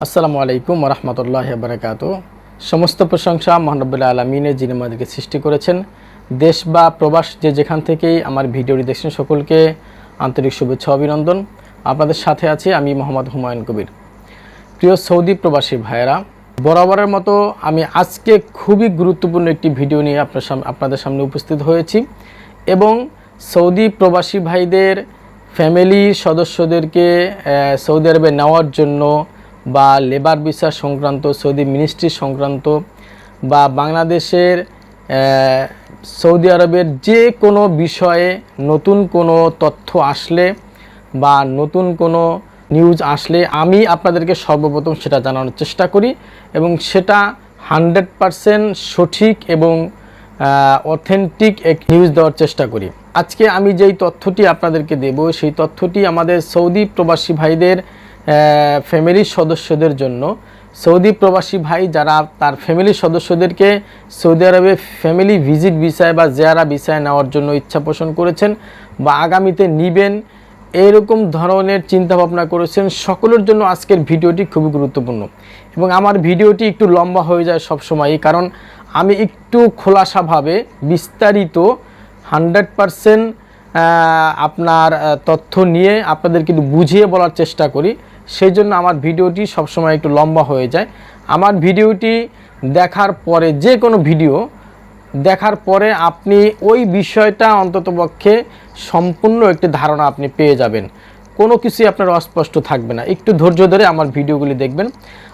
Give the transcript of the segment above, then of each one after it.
আসসালামু আলাইকুম রহমতুল্লাহ বারকাত সমস্ত প্রশংসা মহানবুল্লাহ আলমিনের যিনি আমাদেরকে সৃষ্টি করেছেন। দেশ বা প্রবাস যে যেখান থেকেই আমার ভিডিওটি দেখছেন সকলকে আন্তরিক শুভেচ্ছা অভিনন্দন। আপনাদের সাথে আছি আমি মোহাম্মদ হুমায়ুন কবির। প্রিয় সৌদি প্রবাসী ভাইয়েরা, বরাবরের মতো আমি আজকে খুবই গুরুত্বপূর্ণ একটি ভিডিও নিয়ে আপনার আপনাদের সামনে উপস্থিত হয়েছি এবং সৌদি প্রবাসী ভাইদের ফ্যামিলির সদস্যদেরকে সৌদি আরবে নেওয়ার জন্য বা লেবার ভিসা সংক্রান্ত, সৌদি মিনিস্ট্রি সংক্রান্ত বা বাংলাদেশের সৌদি আরবের যে কোনো বিষয়ে নতুন কোনো তথ্য আসলে বা নতুন কোনো নিউজ আসলে আমি আপনাদেরকে সর্বপ্রথম সেটা জানানোর চেষ্টা করি এবং সেটা হান্ড্রেড পারসেন্ট সঠিক এবং অথেন্টিক এক নিউজ দেওয়ার চেষ্টা করি। আজকে আমি যেই তথ্যটি আপনাদেরকে দেব, সেই তথ্যটি আমাদের সৌদি প্রবাসী ভাইদের ফ্যামিলির সদস্যদের জন্য। সৌদি প্রবাসী ভাই যারা, তার ফ্যামিলির সদস্যদেরকে সৌদি আরবে ফ্যামিলি ভিজিট ভিসায় বা জেয়ারা ভিসায় নেওয়ার জন্য ইচ্ছা পোষণ করেছেন বা আগামীতে নিবেন, এরকম ধরনের চিন্তা ভাবনা করেছেন, সকলের জন্য আজকের ভিডিওটি খুবই গুরুত্বপূর্ণ। এবং আমার ভিডিওটি একটু লম্বা হয়ে যায় সবসময়ই কারণ আমি একটু খোলাসাভাবে বিস্তারিত হান্ড্রেড পারসেন্ট আপনার তথ্য নিয়ে আপনাদের কিন্তু বুঝিয়ে বলার চেষ্টা করি। সেই জন্য আমার ভিডিওটি সবসময় একটু লম্বা হয়ে যায়। আমার ভিডিওটি দেখার পরে যে কোনো ভিডিও দেখার পরে আপনি ওই বিষয়টা অন্ততপক্ষে সম্পূর্ণ একটি ধারণা আপনি পেয়ে যাবেন। কোনো কিছুই আপনার অস্পষ্ট থাকবে না। একটু ধৈর্য ধরে আমার ভিডিওগুলি দেখবেন।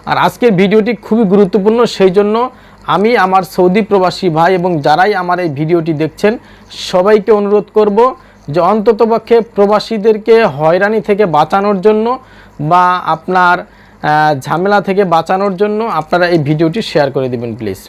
আর আজকের ভিডিওটি খুবই গুরুত্বপূর্ণ সেই জন্য আমি আমার সৌদি প্রবাসী ভাই এবং যারাই আমার এই ভিডিওটি দেখছেন, সবাইকে অনুরোধ করব যে অন্ততপক্ষে প্রবাসীদেরকে হয়রানি থেকে বাঁচানোর জন্য বা আপনার ঝামেলা থেকে বাঁচানোর জন্য আপনারা এই ভিডিওটি শেয়ার করে দিবেন প্লিজ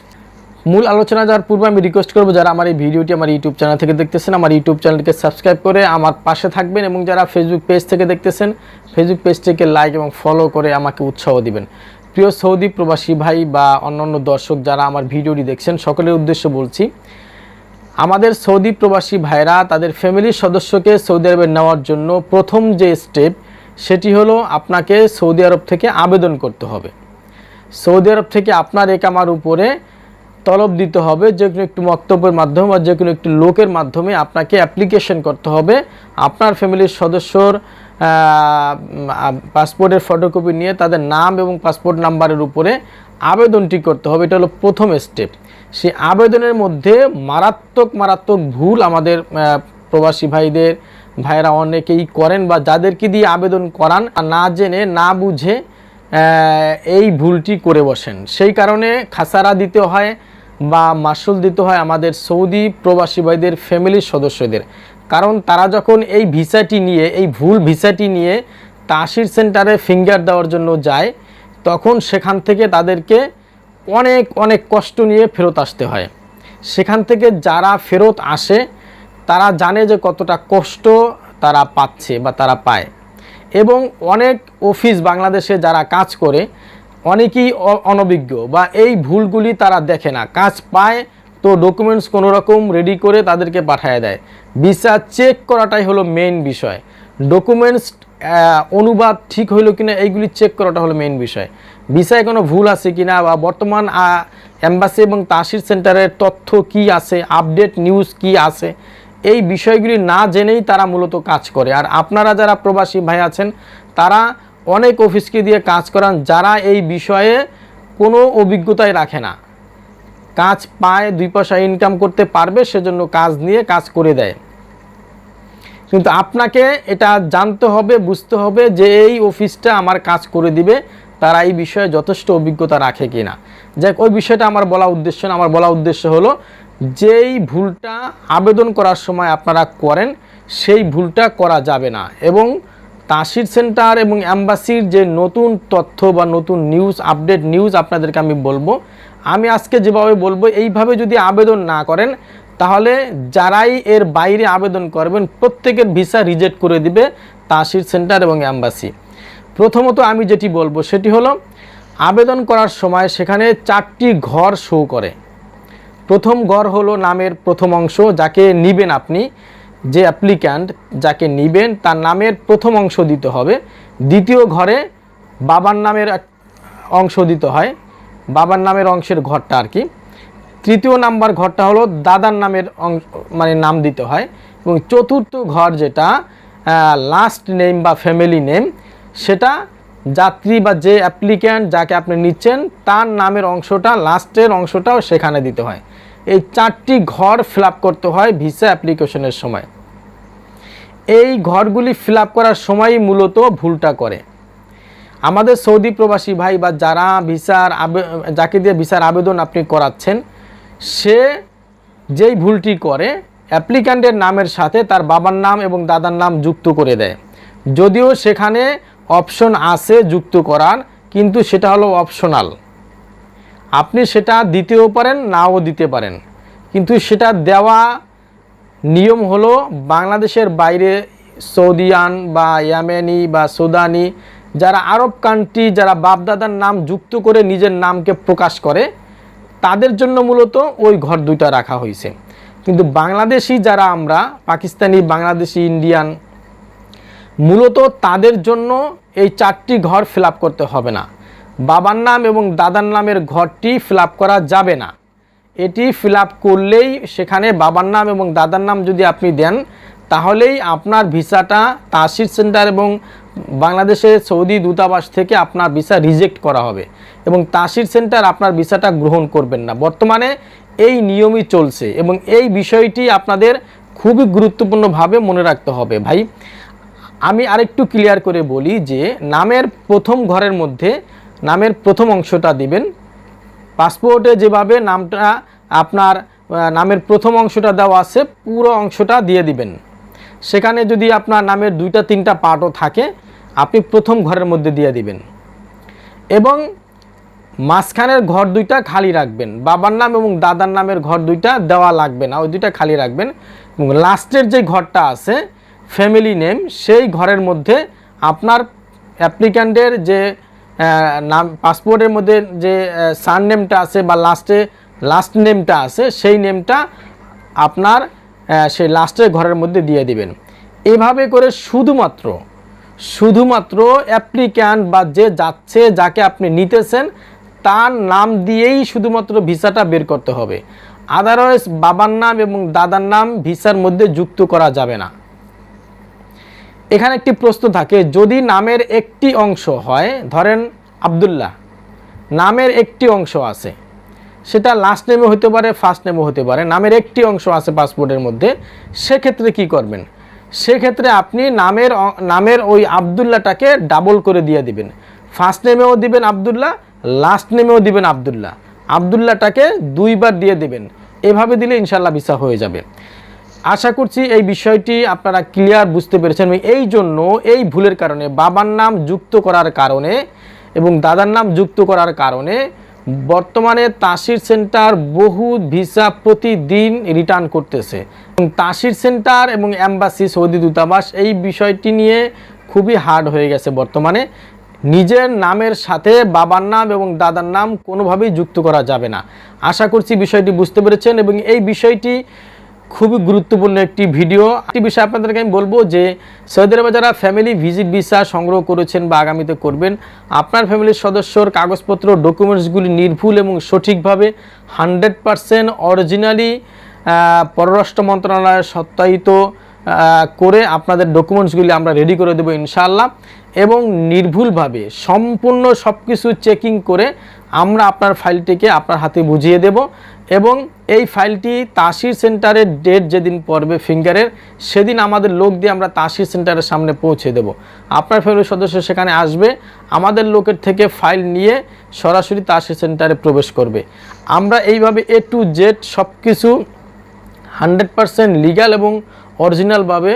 মূল আলোচনা যাওয়ার পূর্বে আমি রিকোয়েস্ট করব যারা আমার এই ভিডিওটি আমার ইউটিউব চ্যানেল থেকে দেখতেছেন, আমার ইউটিউব চ্যানেলকে সাবস্ক্রাইব করে আমার পাশে থাকবেন এবং যারা ফেসবুক পেজ থেকে দেখতেছেন ফেসবুক পেজটিকে লাইক এবং ফলো করে আমাকে উৎসাহ দিবেন। প্রিয় সৌদি প্রবাসী ভাই বা অন্যান্য দর্শক যারা আমার ভিডিওটি দেখছেন, সকলের উদ্দেশ্যে বলছি, আমাদের সৌদি প্রবাসী ভাইরা তাদের ফ্যামিলির সদস্যকে সৌদি আরবে নেওয়ার জন্য প্রথম যে স্টেপ সেটি হলো আপনাকে সৌদি আরব থেকে আবেদন করতে হবে। সৌদি আরব থেকে আপনার একামার উপরে তলব দিতে হবে, যে কোনো একটু বক্তব্যের মাধ্যমে বা যে কোনো একটি লোকের মাধ্যমে আপনাকে অ্যাপ্লিকেশন করতে হবে। আপনার ফ্যামিলির সদস্যর পাসপোর্টের ফটোকপি নিয়ে তাদের নাম এবং পাসপোর্ট নাম্বারের উপরে আবেদনটি করতে হবে। এটা হলো প্রথম স্টেপ সেই আবেদনের মধ্যে মারাত্মক মারাত্মক ভুল আমাদের প্রবাসী ভাইদের ভাইরা অনেকেই করেন বা যাদেরকে দিয়ে আবেদন করান না জেনে, না বুঝে এই ভুলটি করে বসেন। সেই কারণে খাসারা দিতে হয় বা মাসুল দিতে হয় আমাদের সৌদি প্রবাসী ভাইদের ফ্যামিলির সদস্যদের। কারণ তারা যখন এই ভিসাটি নিয়ে, এই ভুল ভিসাটি নিয়ে তাসির সেন্টারে ফিঙ্গার দেওয়ার জন্য যায়, তখন সেখান থেকে তাদেরকে অনেক অনেক কষ্ট নিয়ে ফেরত আসতে হয়। সেখান থেকে যারা ফেরত আসে তারা জানে যে কতটা কষ্ট তারা পাচ্ছে বা তারা পায়। এবং অনেক অফিস বাংলাদেশে যারা কাজ করে, অনেকেই অনভিজ্ঞ বা এই ভুলগুলি তারা দেখে না। কাজ পায় তো ডকুমেন্টস কোনো রকম রেডি করে তাদেরকে পাঠিয়ে দেয়। ভিসা চেক করাটাই হলো মেইন বিষয়। ডকুমেন্টস অনুবাদ ঠিক হইল কিনা এইগুলি চেক করাটা হলো মেইন বিষয়। ভিসায় কোনো ভুল আছে কিনা বা বর্তমান অ্যাম্বাসি এবং তাসির সেন্টারের তথ্য কি আছে আপডেট নিউজ কি আছে এই বিষয়গুলি না জেনেই তারা মূলত কাজ করে। আর আপনারা যারা প্রবাসী ভাই আছেন, তারা অনেক অফিসকে দিয়ে কাজ করান যারা এই বিষয়ে কোনো অভিজ্ঞতাই রাখে না। কাজ পায়, দুই পয়সা ইনকাম করতে পারবে, সেজন্য কাজ নিয়ে কাজ করে দেয়। কিন্তু আপনাকে এটা জানতে হবে, বুঝতে হবে যে এই অফিসটা আমার কাজ করে দিবে, তারা এই বিষয়ে যথেষ্ট অভিজ্ঞতা রাখে কি না যাক, ওই বিষয়টা আমার বলা উদ্দেশ্য না, আমার বলা উদ্দেশ্য হলো যেই ভুলটা আবেদন করার সময় আপনারা করেন, সেই ভুলটা করা যাবে না। এবং তাসির সেন্টার এবং অ্যাম্বাসির যে নতুন তথ্য বা নতুন নিউজ, আপডেট নিউজ আপনাদেরকে আমি বলব, আমি আজকে যেভাবে বলব, এইভাবে যদি আবেদন না করেন, তাহলে যারাই এর বাইরে আবেদন করবেন, প্রত্যেকের ভিসা রিজেক্ট করে দিবে তাসির সেন্টার এবং অ্যাম্বাসি প্রথমত আমি যেটি বলব, সেটি হলো, আবেদন করার সময় সেখানে চারটি ঘর শো করে। প্রথম ঘর হলো নামের প্রথম অংশ যাকে নিবেন আপনি, যে অ্যাপ্লিক্যান্ট যাকে নিবেন তার নামের প্রথম অংশ দিতে হবে। দ্বিতীয় ঘরে বাবার নামের অংশ দিতে হয়, বাবার নামের অংশের ঘরটা আর কি। তৃতীয় নাম্বার ঘরটা হলো দাদার নামের অংশ মানে নাম দিতে হয়। এবং চতুর্থ ঘর যেটা লাস্ট নেম বা ফ্যামিলি নেম সেটা যাত্রী বা যে অ্যাপ্লিক্যান্ট যাকে আপনি নিচ্ছেন, তার নামের অংশটা লাস্টের অংশটাও সেখানে দিতে হয়। এই চারটি ঘর ফিল করতে হয় ভিসা অ্যাপ্লিকেশনের সময়। এই ঘরগুলি ফিল করার সময়ই মূলত ভুলটা করে। আমাদের সৌদি প্রবাসী ভাই বা যারা ভিসার আবে- যাকে দিয়ে ভিসার আবেদন আপনি করাচ্ছেন, সে যেই ভুলটি করে, অ্যাপ্লিক্যান্টের নামের সাথে তার বাবার নাম এবং দাদার নাম যুক্ত করে দেয়। যদিও সেখানে অপশন আছে যুক্ত করার, কিন্তু সেটা হলো অপশনাল। আপনি সেটা দিতেও পারেন, নাও দিতে পারেন। কিন্তু সেটা দেওয়া নিয়ম হলো বাংলাদেশের বাইরে সৌদিয়ান বা ইয়ামেনি বা সুদানি, যারা আরব কান্ট্রি যারা বাপদাদার নাম যুক্ত করে নিজের নামকে প্রকাশ করে, তাদের জন্য মূলত ওই ঘর দুইটা রাখা হয়েছে। কিন্তু বাংলাদেশি যারা আমরা, পাকিস্তানি, বাংলাদেশি, ইন্ডিয়ান, মূলত তাদের জন্য এই চারটি ঘর ফিল করতে হবে না। বাবার নাম এবং দাদার নামের ঘরটি ফিল করা যাবে না। এটি ফিল করলেই সেখানে বাবার নাম এবং দাদার নাম যদি আপনি দেন, তাহলেই আপনার ভিসাটা তাসির সেন্টার এবং বাংলাদেশের সৌদি দূতাবাস থেকে আপনার ভিসা রিজেক্ট করা হবে এবং তাসির সেন্টার আপনার ভিসাটা গ্রহণ করবেন না। বর্তমানে এই নিয়মই চলছে এবং এই বিষয়টি আপনাদের খুবই গুরুত্বপূর্ণভাবে মনে রাখতে হবে। ভাই, আমি আরেকটু ক্লিয়ার করে বলি যে, নামের প্রথম ঘরের মধ্যে নামের প্রথম অংশটা দিবেন। পাসপোর্টে যেভাবে নামটা, আপনার নামের প্রথম অংশটা দেওয়া আছে, পুরো অংশটা দিয়ে দিবেন। সেখানে যদি আপনার নামের দুইটা, তিনটা পার্টও থাকে, আপনি প্রথম ঘরের মধ্যে দিয়ে দিবেন। এবং মাঝখানের ঘর দুইটা খালি রাখবেন। বাবার নাম এবং দাদার নামের ঘর দুইটা দেওয়া লাগবে না, ওই দুইটা খালি রাখবেন। এবং লাস্টের যে ঘরটা আছে ফ্যামিলি নেম সেই ঘরের মধ্যে আপনার অ্যাপ্লিক্যান্টের যে নাম, পাসপোর্টের মধ্যে যে সার নেমটা আছে বা লাস্টে লাস্ট নেমটা আছে, সেই নেমটা আপনার সেই লাস্টের ঘরের মধ্যে দিয়ে দিবেন। এভাবে করে শুধুমাত্র শুধুমাত্র অ্যাপ্লিক্যান্ট বা যে যাচ্ছে, যাকে আপনি নিতেছেন, তার নাম দিয়েই শুধুমাত্র ভিসাটা বের করতে হবে। আদারওয়াইজ বাবার নাম এবং দাদার নাম ভিসার মধ্যে যুক্ত করা যাবে না। এখানে একটি প্রশ্ন থাকে, যদি নামের একটি অংশ হয়, ধরেন আব্দুল্লাহ, নামের একটি অংশ আছে, সেটা লাস্ট নেমে হতে পারে ফার্স্ট নেমে হতে পারে, নামের একটি অংশ আছে পাসপোর্টের মধ্যে, সেক্ষেত্রে কি করবেন? সেক্ষেত্রে আপনি নামের নামের ওই আবদুল্লাহটাকে ডাবল করে দিয়ে দিবেন। ফার্স্ট নেমেও দিবেন আবদুল্লাহ লাস্ট নেমেও দিবেন আবদুল্লাহ। আবদুল্লাহটাকে দুইবার দিয়ে দিবেন। এভাবে দিলে ইনশাল্লাহ ভিসা হয়ে যাবে। আশা করছি এই বিষয়টি আপনারা ক্লিয়ার বুঝতে পেরেছেন। এই জন্য এই ভুলের কারণে, বাবার নাম যুক্ত করার কারণে এবং দাদার নাম যুক্ত করার কারণে বর্তমানে তাসির সেন্টার বহু ভিসা প্রতিদিন রিটার্ন করতেছে। এবং তাসির সেন্টার এবং অ্যাম্বাসি সৌদি দূতাবাস এই বিষয়টি নিয়ে খুবই হার্ড হয়ে গেছে বর্তমানে। নিজের নামের সাথে বাবার নাম এবং দাদার নাম কোনোভাবেই যুক্ত করা যাবে না। আশা করছি বিষয়টি বুঝতে পেরেছেন এবং এই বিষয়টি খুবই গুরুত্বপূর্ণ একটি ভিডিও। একটি বিষয় আপনাদেরকে আমি বলব যে, সৌদি আরবে যারা ফ্যামিলি ভিজিট ভিসা সংগ্রহ করেছেন বা আগামীতে করবেন, আপনার ফ্যামিলির সদস্যর কাগজপত্র ডকুমেন্টসগুলি নির্ভুল এবং সঠিকভাবে হান্ড্রেড পারসেন্ট অরিজিনালি পররাষ্ট্র মন্ত্রণালয়ের সত্যায়িত করে আপনাদের ডকুমেন্টসগুলি আমরা রেডি করে দেবো ইনশাআল্লাহ। এবং নির্ভুলভাবে সম্পূর্ণ সব কিছু চেকিং করে আমরা আপনার ফাইলটিকে আপনার হাতে বুঝিয়ে দেব এবং এই ফাইলটি তাসির সেন্টারের ডেট যেদিন পড়বে ফিঙ্গারের, সেদিন আমাদের লোক দিয়ে আমরা তাসির সেন্টারের সামনে পৌঁছে দেব। আপনার ফ্যামিলির সদস্য সেখানে আসবে, আমাদের লোকের থেকে ফাইল নিয়ে সরাসরি তাসির সেন্টারে প্রবেশ করবে। আমরা এইভাবে এ টু জেড সব কিছু হান্ড্রেড পারসেন্ট লিগ্যাল এবং অরিজিনালভাবে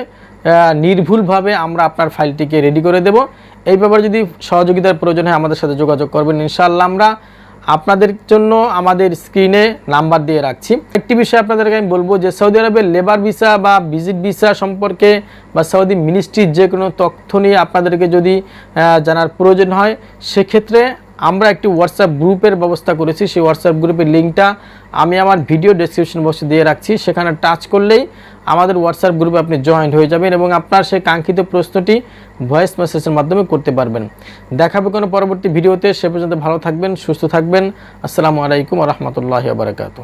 নির্ভুলভাবে আমরা আপনার ফাইলটিকে রেডি করে দেব। এই ব্যাপারে যদি সহযোগিতার প্রয়োজন হয়, আমাদের সাথে যোগাযোগ করবেন ইনশাআল্লাহ আমরা। আপনাদের জন্য আমাদের স্ক্রিনে নাম্বার দিয়ে রাখছি। একটি বিষয় আপনাদেরকে আমি বলব যে, সৌদি আরবের লেবার ভিসা বা ভিজিট ভিসা সম্পর্কে বা সৌদি মিনিস্ট্রির যে কোনো তথ্য নিয়ে আপনাদেরকে যদি জানার প্রয়োজন হয়, সেক্ষেত্রে আমরা একটি হোয়াটসঅ্যাপ গ্রুপের ব্যবস্থা করেছি। সেই হোয়াটসঅ্যাপ গ্রুপের লিঙ্কটা আমি আমার ভিডিও ডিসক্রিপশন বক্সে দিয়ে রাখছি। সেখানে টাচ করলেই আমাদের হোয়াটসঅ্যাপ গ্রুপে আপনি জয়েন্ট হয়ে যাবেন এবং আপনার সেই কাঙ্ক্ষিত প্রশ্নটি ভয়েস মেসেজের মাধ্যমে করতে পারবেন। দেখাবে কোনো পরবর্তী ভিডিওতে। সে পর্যন্ত ভালো থাকবেন, সুস্থ থাকবেন। আসসালামু আলাইকুম রহমতুল্লাহ বারকাতু